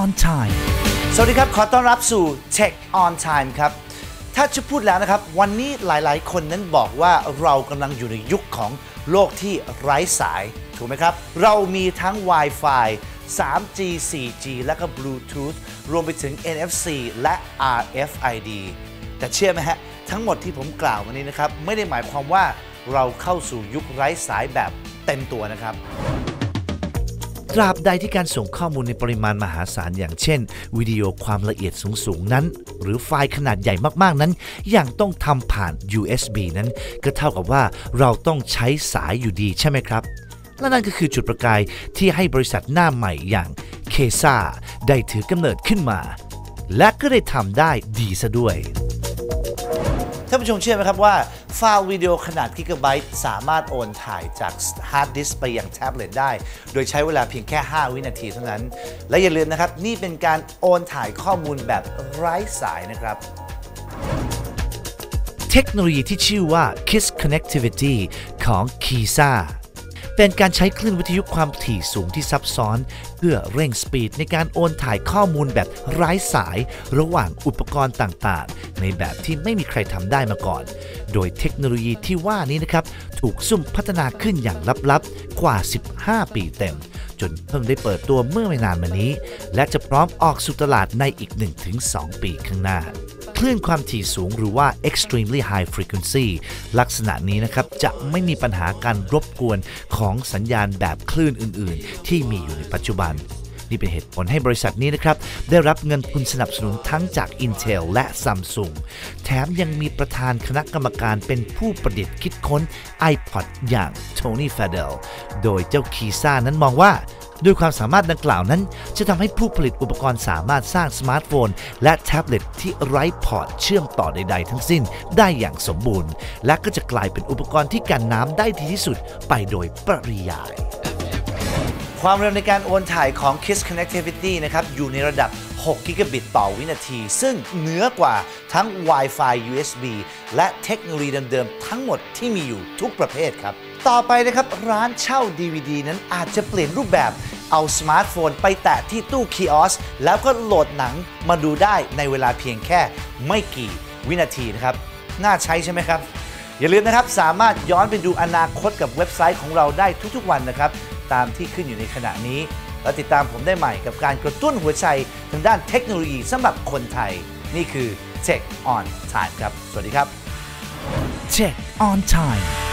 on Time สวัสดีครับ ขอต้อนรับสู่ Tech on Time ครับ ถ้าจะพูดแล้วนะครับ วันนี้หลายๆ คนนั้นบอกว่าเรากำลังอยู่ในยุคของโลกที่ไร้สาย ถูกไหมครับ เรามีทั้ง Wi-Fi 3G 4G และก็ Bluetooth รวมไปถึง NFC และ RFID แต่เชื่อไหมฮะ ทั้งหมดที่ผมกล่าวมานี้นะครับ ไม่ได้หมายความว่าเราเข้าสู่ยุคไร้สายแบบเต็มตัวนะครับ ตราบใดที่การส่งข้อมูลในปริมาณมหาศาลอย่างเช่น วิดีโอความละเอียดสูงๆนั้น หรือไฟล์ขนาดใหญ่มากๆนั้นยังต้องทำผ่าน USB นั้น ก็เท่ากับว่าเราต้องใช้สายอยู่ดีใช่ไหมครับ และนั่นก็คือจุดประกายที่ให้บริษัทหน้าใหม่อย่างเคซ่าได้ถือกำเนิดขึ้นมา และก็ได้ทำได้ดีซะด้วยท่านผู้ชมเชื่อไหมครับว่า ไฟล์วิดีโอขนาดกิกะไบต์สามารถโอนถ่ายจากฮาร์ดดิสก์ไปยังแท็บเล็ตได้ โดยใช้เวลาเพียงแค่ 5 วินาทีเท่านั้น และอย่าลืมนะครับ นี่เป็นการโอนถ่ายข้อมูลแบบไร้สายนะครับเทคโนโลยีที่ชื่อว่า Kiss Connectivity ของ Kisa เป็นการใช้คลื่นวิทยุความถี่สูงที่ซับซ้อน เพื่อเร่งสปีดในการโอนถ่ายข้อมูลแบบไร้สาย ระหว่างอุปกรณ์ต่างๆ ในแบบที่ไม่มีใครทำได้มาก่อน โดยเทคโนโลยีที่ว่านี้นะครับถูกซุ่มพัฒนาขึ้นอย่างลับๆ กว่า 15 ปีเต็ม จนเพิ่งได้เปิดตัวเมื่อไม่นานมานี้ และจะพร้อมออกสู่ตลาดในอีก 1-2 ปีข้างหน้าคลื่นความถี่สูงหรือว่า extremely high frequency ลักษณะนี้นะครับ จะไม่มีปัญหาการรบกวนของสัญญาณแบบคลื่นอื่น ๆ ที่มีอยู่ในปัจจุบัน นี่เป็นเหตุผลให้บริษัทนี้นะครับ ได้รับเงินทุนสนับสนุนทั้งจาก Intel และ Samsung แถมยังมีประธานคณะกรรมการเป็นผู้ประดิษฐ์คิดค้น iPod อย่าง Tony Fadell โดยเจ้าคีซ่านั้นมองว่าด้วยความสามารถดังกล่าวนั้น จะทำให้ผู้ผลิตอุปกรณ์สามารถสร้างสมาร์ทโฟน และแท็บเล็ตที่ไร้พอร์ตเชื่อมต่อใด ๆ ทั้งสิ้นได้อย่างสมบูรณ์ และก็จะกลายเป็นอุปกรณ์ที่กันน้ำได้ดีที่สุดไปโดยปริยาย ความเร็วในการโอนถ่ายของ Kiss Connectivity นะครับอยู่ในระดับ 6 กิกะบิตต่อวินาที ซึ่งเหนือกว่าทั้ง Wi-Fi USB และเทคโนโลยีเดิมๆ ทั้งหมดที่มีอยู่ทุกประเภทครับ ต่อไปนะครับ ร้านเช่า DVD นั้นอาจจะเปลี่ยนรูปแบบเอาสมาร์ทโฟนไปแตะที่ตู้คีออสแล้วก็โหลดหนังมาดูได้ในเวลาเพียงแค่ไม่กี่วินาทีนะครับ น่าใช้ใช่ไหมครับ อย่าลืมนะครับ สามารถย้อนไปดูอนาคตกับเว็บไซต์ของเราได้ทุกๆวันนะครับ ตามที่ขึ้นอยู่ในขณะนี้ และติดตามผมได้ใหม่กับการกระตุ้นหัวใจทางด้านเทคโนโลยีสำหรับคนไทย นี่คือ Tech on Time ครับ สวัสดีครับ Tech on Time